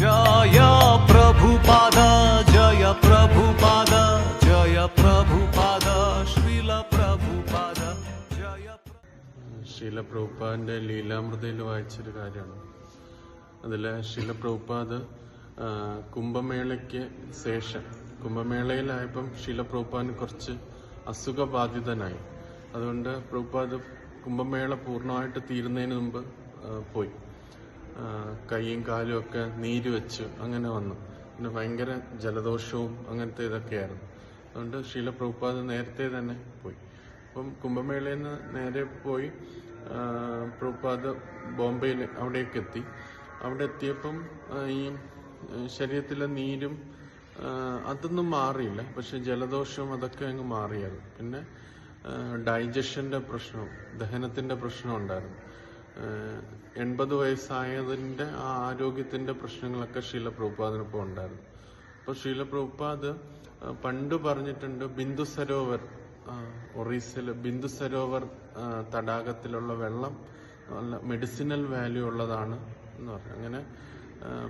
ജയ പ്രഭുപാദ ജയ പ്രഭുപാദ ജയ പ്രഭുപാദ പ്രഭുപാദ ജയ ലീലാമൃതയിൽ വായിച്ചൊരു കാര്യമാണ്. അതിൽ ശിലപ്രഭുപാദ് കുംഭമേളയ്ക്ക് ശേഷം കുംഭമേളയിലായപ്പം ശീല പ്രഭുപാദിന് കുറച്ച് അസുഖബാധിതനായി. അതുകൊണ്ട് പ്രഭുപാദ് കുംഭമേള പൂർണമായിട്ട് തീരുന്നതിന് മുമ്പ് പോയി. കൈയും കാലും ഒക്കെ നീര് വെച്ച് അങ്ങനെ വന്നു. പിന്നെ ഭയങ്കര ജലദോഷവും അങ്ങനത്തെ ഇതൊക്കെയായിരുന്നു. അതുകൊണ്ട് ശീല പ്രഭുപാദ് നേരത്തെ തന്നെ പോയി. അപ്പം കുംഭമേളയിൽ നിന്ന് നേരെ പോയി പ്രഭുപാദ് ബോംബെയിൽ അവിടേക്ക് എത്തി. അവിടെ എത്തിയപ്പം ഈ ശരീരത്തിലെ നീരും അതൊന്നും മാറിയില്ല. പക്ഷെ ജലദോഷവും അതൊക്കെ അങ്ങ് മാറിയായിരുന്നു. പിന്നെ ഡൈജഷന്റെ പ്രശ്നവും ദഹനത്തിന്റെ പ്രശ്നവും ഉണ്ടായിരുന്നു. എൺപത് വയസ്സായതിന്റെ ആ ആരോഗ്യത്തിന്റെ പ്രശ്നങ്ങളൊക്കെ ശീല പ്രഭുപാദിനൊപ്പം ഉണ്ടായിരുന്നു. അപ്പൊ ശീല പ്രഭുപാദ് പണ്ട് പറഞ്ഞിട്ടുണ്ട് ബിന്ദു സരോവർ ഒറീസയിലെ ബിന്ദു സരോവർ തടാകത്തിലുള്ള വെള്ളം നല്ല മെഡിസിനൽ വാല്യൂ ഉള്ളതാണ് എന്ന് പറഞ്ഞു. അങ്ങനെ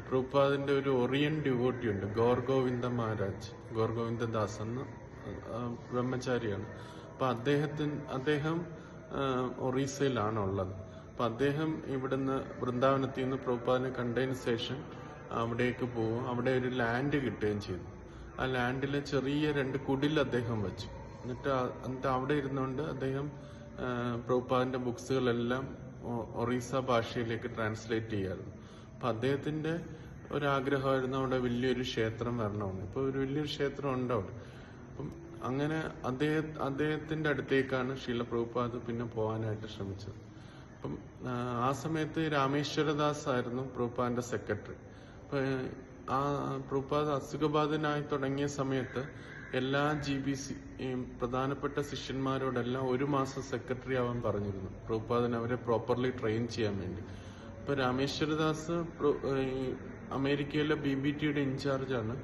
പ്രഭുപാദിന്റെ ഒരു ഒറിയൻ ഡിവോട്ടി ഉണ്ട് ഗോർഗോവിന്ദ മഹാരാജ് ഗോർഗോവിന്ദദാസ് എന്ന് ബ്രഹ്മചാരിയാണ്. അപ്പൊ അദ്ദേഹത്തിന് അദ്ദേഹം ഒറീസയിലാണ് ഉള്ളത് അപ്പൊ അദ്ദേഹം ഇവിടുന്ന് വൃന്ദാവനത്തിൽ നിന്ന് പ്രഭുപാദിനെ കണ്ടതിന് ശേഷം അവിടേക്ക് പോവും അവിടെ ഒരു ലാൻഡ് കിട്ടുകയും ചെയ്തു. ആ ലാൻഡിൽ ചെറിയ രണ്ട് കുടിൽ അദ്ദേഹം വെച്ചു. എന്നിട്ട് എന്നിട്ട് അവിടെ ഇരുന്നുകൊണ്ട് അദ്ദേഹം പ്രഭുപാദിന്റെ ബുക്സുകളെല്ലാം ഒറീസ ഭാഷയിലേക്ക് ട്രാൻസ്ലേറ്റ് ചെയ്യായിരുന്നു അപ്പൊ അദ്ദേഹത്തിന്റെ ഒരാഗ്രഹമായിരുന്നു അവിടെ വലിയൊരു ക്ഷേത്രം വരണമെന്ന്. ഇപ്പൊ ഒരു വലിയൊരു ക്ഷേത്രം ഉണ്ട് അവിടെ. അപ്പം അങ്ങനെ അദ്ദേഹ അദ്ദേഹത്തിന്റെ അടുത്തേക്കാണ് ശീല പ്രഭുപാദ് പിന്നെ പോകാനായിട്ട് ശ്രമിച്ചത്. അപ്പം ആ, സമയത്ത് രാമേശ്വരദാസ് ആയിരുന്നു പ്രൂപ്പാന്റെ സെക്രട്ടറി അപ്പൊ ആ പ്രൂപ്പാദ് അസുഖബാധിതനായി തുടങ്ങിയ സമയത്ത് എല്ലാ ജി ബി സി പ്രധാനപ്പെട്ട ശിഷ്യന്മാരോടെല്ലാം ഒരു മാസം സെക്രട്ടറി ആവാൻ പറഞ്ഞിരുന്നു. പ്രൂപ്പാദിന് അവരെ പ്രോപ്പർലി ട്രെയിൻ ചെയ്യാൻ വേണ്ടി. ഇപ്പൊ രാമേശ്വരദാസ് അമേരിക്കയിലെ ബി ബി ടിയുടെ ഇൻചാർജാണ്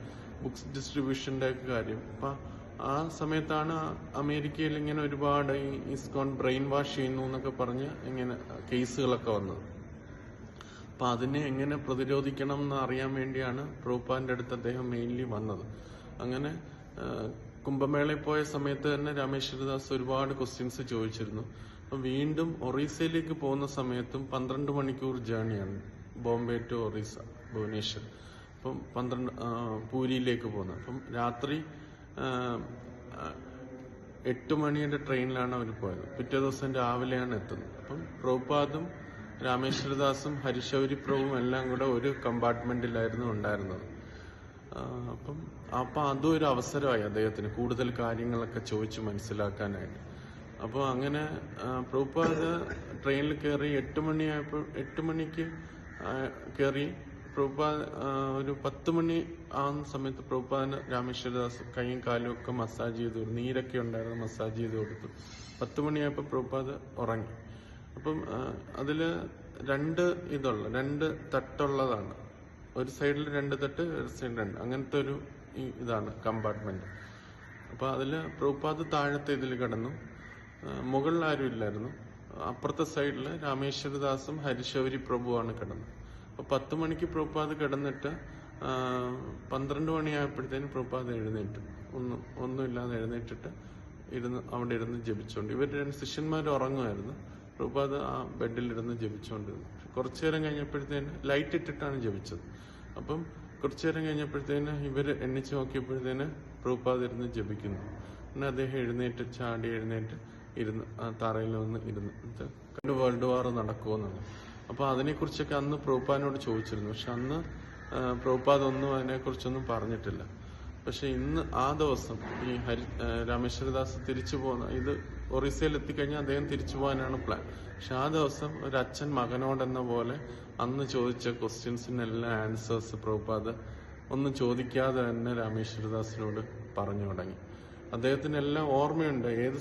ബുക്സ് ഡിസ്ട്രിബ്യൂഷന്റെ കാര്യം. അപ്പൊ ആ സമയത്താണ് അമേരിക്കയിൽ ഇങ്ങനെ ഒരുപാട് ഈ ഇസ്കോൺ ബ്രെയിൻ വാഷ് ചെയ്യുന്നു എന്നൊക്കെ പറഞ്ഞ് ഇങ്ങനെ കേസുകളൊക്കെ വന്നത്. അപ്പൊ അതിനെ എങ്ങനെ പ്രതിരോധിക്കണം എന്ന് അറിയാൻ വേണ്ടിയാണ് പ്രൂപ്പാന്റെ അടുത്ത് അദ്ദേഹം മെയിൻലി വന്നത്. അങ്ങനെ കുംഭമേളയിൽ പോയ സമയത്ത് തന്നെ രാമേശ്വരദാസ് ഒരുപാട് ക്വസ്റ്റ്യൻസ് ചോദിച്ചിരുന്നു. അപ്പൊ വീണ്ടും ഒറീസയിലേക്ക് പോകുന്ന സമയത്തും പന്ത്രണ്ട് മണിക്കൂർ ജേണിയാണ് ബോംബെ ടു ഒറീസ ഭുവനേശ്വർ. അപ്പം പന്ത്രണ്ട് പൂരിയിലേക്ക് പോകുന്നത്. അപ്പം രാത്രി എട്ട് മണിയുടെ ട്രെയിനിലാണ് അവർ പോയത്. പിറ്റേ ദിവസം രാവിലെയാണ് എത്തുന്നത്. അപ്പം പ്രഭുപാദും രാമേശ്വരദാസും ഹരിശൗരി പ്രഭുവും എല്ലാം കൂടെ ഒരു കമ്പാർട്ട്മെന്റിലായിരുന്നു ഉണ്ടായിരുന്നത്. അപ്പം അപ്പൊ അതും ഒരു അവസരമായി അദ്ദേഹത്തിന് കൂടുതൽ കാര്യങ്ങളൊക്കെ ചോദിച്ചു മനസ്സിലാക്കാനായിട്ട്. അപ്പോൾ അങ്ങനെ പ്രഭുപാദ് ട്രെയിനിൽ കയറി എട്ട് മണിയായപ്പോൾ എട്ട് മണിക്ക് കയറി പ്രഭുപാദ് ഒരു പത്ത് മണി ആ സമയത്ത് പ്രഭുപാദന് രാമേശ്വരദാസ് കൈയും കാലും ഒക്കെ മസാജ് ചെയ്തു കൊടുത്തു. നീരൊക്കെ ഉണ്ടായിരുന്നു മസാജ് ചെയ്ത് കൊടുത്തു. പത്ത് മണിയായപ്പോൾ പ്രഭുപാദ് ഉറങ്ങി. അപ്പം അതിൽ രണ്ട് ഇതുള്ള രണ്ട് തട്ടുള്ളതാണ്. ഒരു സൈഡിൽ രണ്ട് തട്ട് ഒരു സൈഡിൽ രണ്ട്. അങ്ങനത്തെ ഒരു ഇതാണ് കമ്പാർട്ട്മെന്റ്. അപ്പൊ അതിൽ പ്രഭുപാദ് താഴത്തെ ഇതിൽ കിടന്നു. മുകളിൽ ആരും ഇല്ലായിരുന്നു. അപ്പുറത്തെ സൈഡിൽ രാമേശ്വരദാസും ഹരിശൗരി പ്രഭുവാണ് കിടന്നത്. അപ്പൊ പത്ത് മണിക്ക് പ്രഭുപാദ് കിടന്നിട്ട് പന്ത്രണ്ട് മണിയായപ്പോഴത്തേന് പ്രഭുപാദ് എഴുന്നേറ്റ്. ഒന്നും ഒന്നുമില്ലാതെ എഴുന്നേറ്റിട്ട് ഇരുന്ന് അവിടെ ഇരുന്ന് ജപിച്ചുകൊണ്ട് ഇവർ രണ്ട് ശിഷ്യന്മാർ ഉറങ്ങുമായിരുന്നു. പ്രഭുപാദ് ആ ബെഡിലിരുന്ന് ജപിച്ചുകൊണ്ടിരുന്നു കുറച്ചു നേരം കഴിഞ്ഞപ്പോഴത്തേന് ലൈറ്റ് ഇട്ടിട്ടാണ് ജപിച്ചത്. അപ്പം കുറച്ചു നേരം കഴിഞ്ഞപ്പോഴത്തേന് ഇവർ എണ്ണിച്ച് നോക്കിയപ്പോഴത്തേന് പ്രഭുപാദ് ഇരുന്ന് ജപിക്കുന്നു. പിന്നെ അദ്ദേഹം എഴുന്നേറ്റ് ചാടി എഴുന്നേറ്റ് ഇരുന്ന് തറയിൽ വന്ന് ഇരുന്ന്. വേൾഡ് വാർ നടക്കുമെന്നുള്ളത് അപ്പൊ അതിനെക്കുറിച്ചൊക്കെ അന്ന് പ്രഭുപാദിനോട് ചോദിച്ചിരുന്നു. പക്ഷെ അന്ന് ആ, പ്രഭുപാദ് ഒന്നും അതിനെക്കുറിച്ചൊന്നും പറഞ്ഞിട്ടില്ല. പക്ഷെ ഇന്ന് ആ ദിവസം ഈ ഹരി രാമേശ്വരദാസ് തിരിച്ചു പോകുന്ന ഇത് ഒറീസയിൽ എത്തിക്കഴിഞ്ഞാൽ അദ്ദേഹം തിരിച്ചു പോകാനാണ് പ്ലാൻ. പക്ഷെ ആ ദിവസം ഒരു അച്ഛൻ മകനോടെന്ന പോലെ അന്ന് ചോദിച്ച ക്വസ്റ്റ്യൻസിനെല്ലാം ആൻസേഴ്സ് പ്രഭുപാദ് ഒന്നും ചോദിക്കാതെ തന്നെ രാമേശ്വരദാസിനോട് പറഞ്ഞു തുടങ്ങി. അദ്ദേഹത്തിന് എല്ലാം ഓർമ്മയുണ്ട്. ഏത്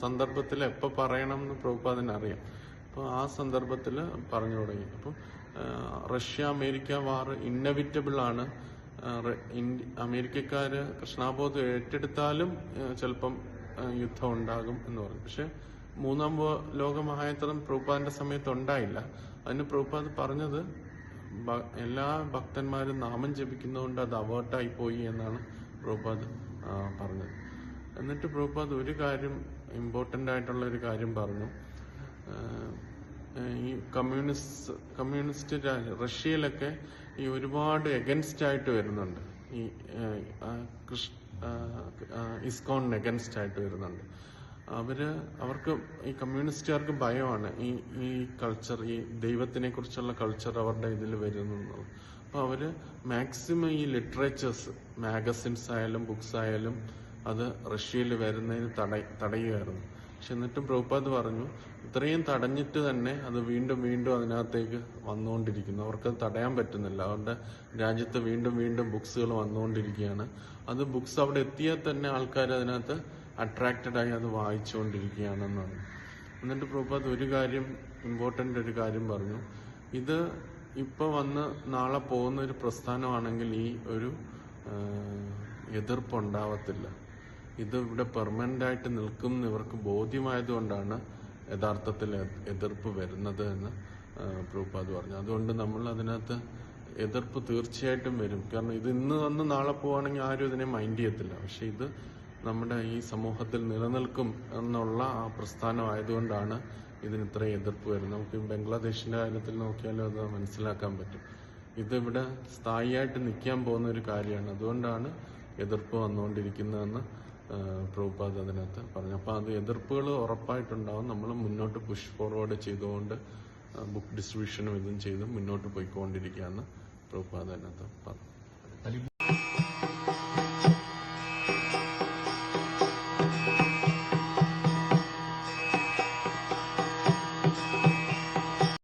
സന്ദർഭത്തിൽ എപ്പോൾ പറയണം എന്ന് പ്രഭുപാദിന് അറിയാം അപ്പോൾ ആ സന്ദർഭത്തിൽ പറഞ്ഞു തുടങ്ങി. അപ്പം റഷ്യ അമേരിക്ക വാർ ഇന്നവിറ്റബിൾ ആണ്. അമേരിക്കക്കാർ കൃഷ്ണാബോധം ഏറ്റെടുത്താലും ചിലപ്പം യുദ്ധം ഉണ്ടാകും എന്ന് പറഞ്ഞു. പക്ഷെ മൂന്നാം ലോക മഹായുദ്ധം സമയത്ത് ഉണ്ടായില്ല. അതിന് പ്രഭുപാദ് പറഞ്ഞത് എല്ലാ ഭക്തന്മാരും നാമം ജപിക്കുന്നതുകൊണ്ട് അത് അവേർട്ടായി പോയി എന്നാണ് പ്രഭുപാദ് ആ, പറഞ്ഞത്. എന്നിട്ട് പ്രഭുപാദ് ഒരു കാര്യം ഇമ്പോർട്ടന്റ് ആയിട്ടുള്ള ഒരു കാര്യം പറഞ്ഞു. ഈ കമ്മ്യൂണിസ്റ്റ് കമ്മ്യൂണിസ്റ്റ് റഷ്യയിലൊക്കെ ഈ ഒരുപാട് എഗൻസ്റ്റ് ആയിട്ട് വരുന്നുണ്ട്. ഈ ഇസ്കോണിന് എഗൻസ്റ്റ് ആയിട്ട് വരുന്നുണ്ട്. അവർ അവർക്ക് ഈ കമ്മ്യൂണിസ്റ്റുകാർക്ക് ഭയമാണ് ഈ ഈ കൾച്ചർ ഈ ദൈവത്തിനെ കുറിച്ചുള്ള കൾച്ചർ അവരുടെ ഇതിൽ വരുന്നു അപ്പോൾ അപ്പൊ അവർ മാക്സിമം ഈ ലിറ്ററേച്ചേഴ്സ് മാഗസിൻസ് ആയാലും ബുക്സ് ആയാലും അത് റഷ്യയിൽ വരുന്നതിന് തട തടയുകയായിരുന്നു. പക്ഷെ എന്നിട്ടും പ്രഭുപാദ് പറഞ്ഞു ഇത്രയും തടഞ്ഞിട്ട് തന്നെ അത് വീണ്ടും വീണ്ടും അതിനകത്തേക്ക് വന്നുകൊണ്ടിരിക്കുന്നു. അവർക്ക് തടയാൻ പറ്റുന്നില്ല. അവരുടെ രാജ്യത്ത് വീണ്ടും വീണ്ടും ബുക്സുകൾ വന്നുകൊണ്ടിരിക്കുകയാണ്. അത് ബുക്സ് അവിടെ എത്തിയാൽ തന്നെ ആൾക്കാർ അതിനകത്ത് അട്രാക്റ്റഡ് ആയി അത് വായിച്ചുകൊണ്ടിരിക്കുകയാണെന്നാണ്. എന്നിട്ട് പ്രഭുപാദ് ഒരു കാര്യം ഇമ്പോർട്ടന്റ് ഒരു കാര്യം പറഞ്ഞു. ഇത് ഇപ്പൊ വന്ന് നാളെ പോകുന്ന ഒരു പ്രസ്ഥാനമാണെങ്കിൽ ഈ ഒരു എതിർപ്പ് എതിർപ്പുണ്ടാവത്തില്ല ഇത് ഇവിടെ പെർമനന്റ് ആയിട്ട് നിൽക്കും എന്ന് ഇവർക്ക് ബോധ്യമായതുകൊണ്ടാണ് യഥാർത്ഥത്തിൽ എതിർപ്പ് വരുന്നത് എന്ന് പ്രൂപ്പാദ് പറഞ്ഞു. അതുകൊണ്ട് നമ്മൾ അതിനകത്ത് എതിർപ്പ് തീർച്ചയായിട്ടും വരും. കാരണം ഇത് ഇന്ന് വന്ന് നാളെ പോവാണെങ്കിൽ ആരും ഇതിനെ മൈൻഡ് ചെയ്യത്തില്ല. പക്ഷെ ഇത് നമ്മുടെ ഈ സമൂഹത്തിൽ നിലനിൽക്കും എന്നുള്ള ആ പ്രസ്ഥാനം ആയതുകൊണ്ടാണ് ഇതിന് ഇത്രയും എതിർപ്പ് വരുന്നത്. നമുക്ക് ബംഗ്ലാദേശിന്റെ കാര്യത്തിൽ നോക്കിയാലും അത് മനസ്സിലാക്കാൻ പറ്റും. ഇതിവിടെ സ്ഥായിയായിട്ട് നിൽക്കാൻ പോകുന്ന ഒരു കാര്യമാണ്. അതുകൊണ്ടാണ് എതിർപ്പ് വന്നുകൊണ്ടിരിക്കുന്നതെന്ന് പ്രഭുപാദ് അതിനകത്ത് പറഞ്ഞു. അപ്പോൾ അത് എതിർപ്പുകൾ ഉറപ്പായിട്ടുണ്ടാവും. നമ്മൾ മുന്നോട്ട് പുഷ് ഫോർവേഡ് ചെയ്തുകൊണ്ട് ബുക്ക് ഡിസ്ട്രിബ്യൂഷനും ഇതും ചെയ്ത് മുന്നോട്ട് പോയിക്കൊണ്ടിരിക്കുകയെന്ന് പ്രഭുപാദ് അതിനകത്ത് പറഞ്ഞു.